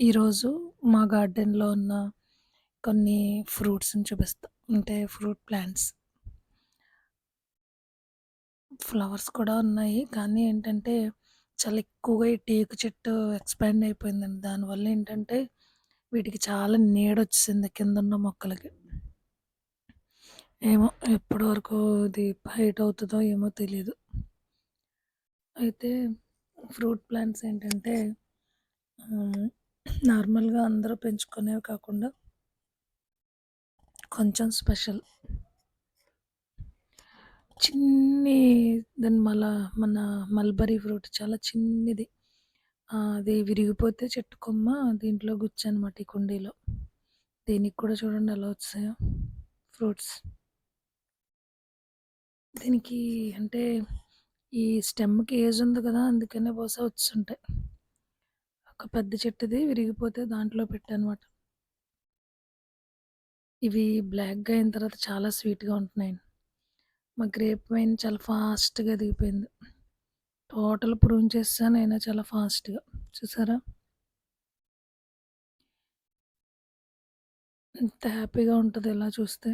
ఈరోజు మా గార్డెన్‌లో ఉన్న కొన్ని ఫ్రూట్స్‌ని చూపిస్తా. అంటే ఫ్రూట్ ప్లాంట్స్. ఫ్లవర్స్ కూడా ఉన్నాయి. కానీ ఏంటంటే చాలా ఎక్కువగా ఈ టేకు చెట్టు ఎక్స్‌పాండ్ అయిపోయిందండి. దానివల్ల ఏంటంటే వీటికి చాలా నీడ వచ్చింది కింద ఉన్న మొక్కలకి. ఏమో ఎప్పటి వరకు ఇది హైట్ అవుతుందో ఏమో తెలియదు అయితే ఫ్రూట్ ప్లాంట్స్ ఏంటంటే నార్మల్‌గా అందరూ పెంచుకునేవి కాకుండా కొంచెం స్పెషల్. చిన్ని దాని మల మన మల్బరీ ఫ్రూట్ చాలా చిన్నది. అది విరిగిపోతే చెట్టు కొమ్మ దీంట్లో గుచ్చనమాట ఈ కుండీలో. దీనికి కూడా చూడండి ఎలా వచ్చాయో ఫ్రూట్స్. దీనికి అంటే ఈ స్టెమ్‌కి ఏజ్ ఉంది కదా! అందుకనే బహుశా వచ్చుంటాయి. ఒక పెద్ద చెట్టుది విరిగిపోతే దాంట్లో పెట్టానమాట. ఇవి బ్లాక్‌గా అయిన తర్వాత చాలా స్వీట్‌గా ఉంటున్నాయి మా గ్రేప్ వైన్ చాలా ఫాస్ట్‌గా ఎదిగిపోయింది. టోటల్ ప్రూన్ చేస్తాను అయినా చాలా ఫాస్ట్‌గా. చూసారా? ఎంత హ్యాపీగా ఉంటుంది ఇలా చూస్తే.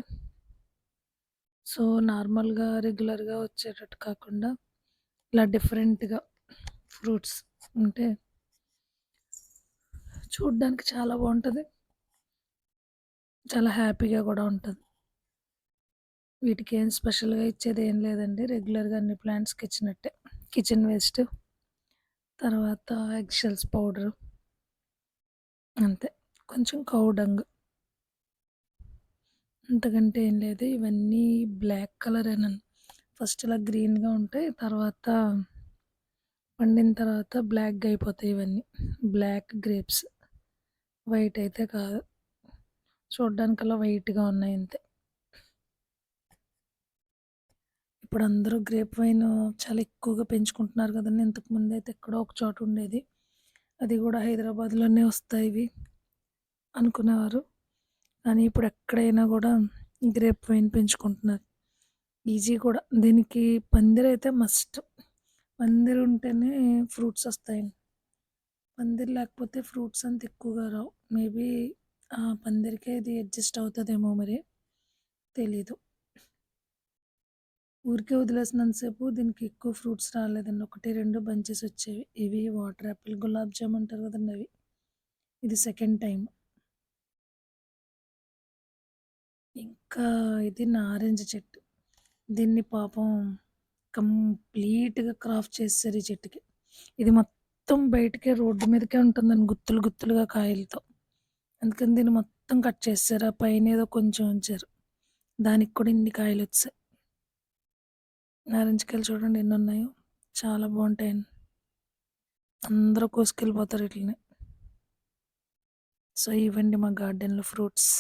సో, నార్మల్‌గా రెగ్యులర్‌గా వచ్చేటట్టు కాకుండా ఇలా డిఫరెంట్‌గా ఫ్రూట్స్ ఉంటే చూడ్డానికి చాలా బాగుంటుంది చాలా హ్యాపీగా కూడా ఉంటుంది వీటికి ఏం స్పెషల్‌గా ఇచ్చేది ఏం లేదండి. రెగ్యులర్‌గా అన్ని ప్లాంట్స్‌కి ఇచ్చినట్టే. కిచెన్ వేస్ట్, తర్వాత ఎగ్షెల్స్ పౌడరు. అంతే. కొంచెం కౌ డంగ్. అంతకంటే ఏం లేదు. ఇవన్నీ బ్లాక్ కలర్ కలరేనండి. ఫస్ట్ ఇలా గ్రీన్‌గా ఉంటాయి. తర్వాత పండిన తర్వాత బ్లాక్‌గా అయిపోతాయి ఇవన్నీ. Black grapes. వైట్ అయితే కాదు. చూడ్డానికలా వైట్‌గా ఉన్నాయి అంతే. ఇప్పుడు అందరూ గ్రేప్ వైన్ చాలా ఎక్కువగా పెంచుకుంటున్నారు కదండి ఇంతకుముందు అయితే ఎక్కడో ఒక చోట ఉండేది. అది కూడా హైదరాబాద్‌లోనే వస్తాయి ఇవి అనుకునేవారు. కానీ ఇప్పుడు ఎక్కడైనా కూడా గ్రేప్ వైన్ పెంచుకుంటున్నారు. ఈజీ కూడా. దీనికి పందిరైతే మస్ట్. పందిరి ఉంటేనే ఫ్రూట్స్ వస్తాయండి. పందిరి లేకపోతే ఫ్రూట్స్ అంత ఎక్కువగా రావు. మేబీ ఆ పందిరికే ఇది అడ్జస్ట్ అవుతుందేమో మరి. తెలీదు. ఊరికే వదిలేసినంతసేపు దీనికి ఎక్కువ ఫ్రూట్స్ రాలేదండి. 1, 2 బంచెస్ వచ్చేవి. ఇవి వాటర్ యాపిల్, గులాబ్ జామ్ అంటారు కదండి అవి. ఇది సెకండ్ టైం ఇంకా ఇది నారింజ చెట్టు. దీన్ని పాపం కంప్లీట్‌గా క్రాఫ్ట్ చేస్తారు ఈ చెట్టుకి. ఇది మొత్తం మొత్తం బయటకే రోడ్డు మీదకే ఉంటుందని గుత్తులు గుత్తులుగా కాయలతో. అందుకని దీన్ని మొత్తం కట్ చేశారు ఆ పైన ఏదో కొంచెం ఉంచారు. దానికి కూడా ఇన్ని కాయలు వచ్చాయి కాయలు చూడండి ఎన్నున్నాయో. చాలా బాగుంటాయి అందరూ కోసుకెళ్ళిపోతారు ఇట్లనే సో, ఇవండి మా గార్డెన్‌లో ఫ్రూట్స్.